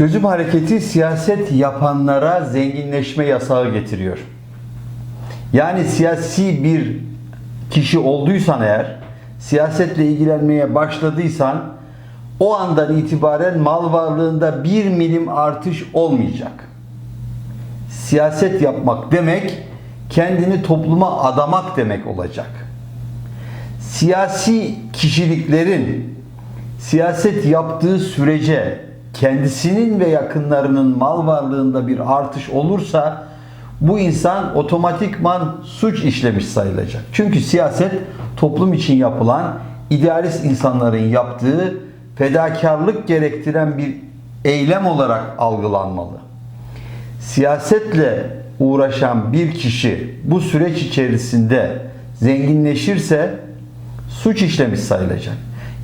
Çözüm hareketi siyaset yapanlara zenginleşme yasağı getiriyor. Yani siyasi bir kişi olduysan eğer, siyasetle ilgilenmeye başladıysan o andan itibaren mal varlığında bir milim artış olmayacak. Siyaset yapmak demek kendini topluma adamak demek olacak. Siyasi kişiliklerin siyaset yaptığı sürece kendisinin ve yakınlarının mal varlığında bir artış olursa bu insan otomatikman suç işlemiş sayılacak. Çünkü siyaset toplum için yapılan idealist insanların yaptığı fedakarlık gerektiren bir eylem olarak algılanmalı. Siyasetle uğraşan bir kişi bu süreç içerisinde zenginleşirse suç işlemiş sayılacak.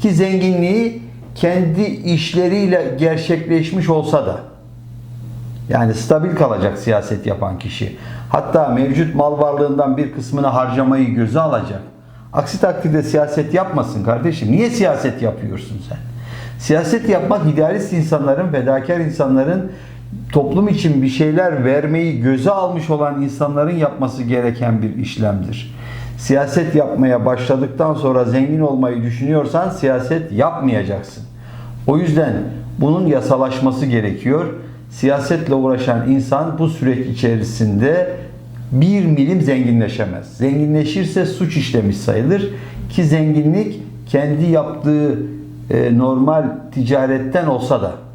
Ki zenginliği kendi işleriyle gerçekleşmiş olsa da yani stabil kalacak siyaset yapan kişi. Hatta mevcut mal varlığından bir kısmını harcamayı göze alacak. Aksi takdirde siyaset yapmasın kardeşim. Niye siyaset yapıyorsun sen? Siyaset yapmak idealist insanların, fedakar insanların toplum için bir şeyler vermeyi göze almış olan insanların yapması gereken bir işlemdir. Siyaset yapmaya başladıktan sonra zengin olmayı düşünüyorsan siyaset yapmayacaksın. O yüzden bunun yasalaşması gerekiyor. Siyasetle uğraşan insan bu süreç içerisinde bir milim zenginleşemez. Zenginleşirse suç işlemiş sayılır ki zenginlik kendi yaptığı e, normal ticaretten olsa da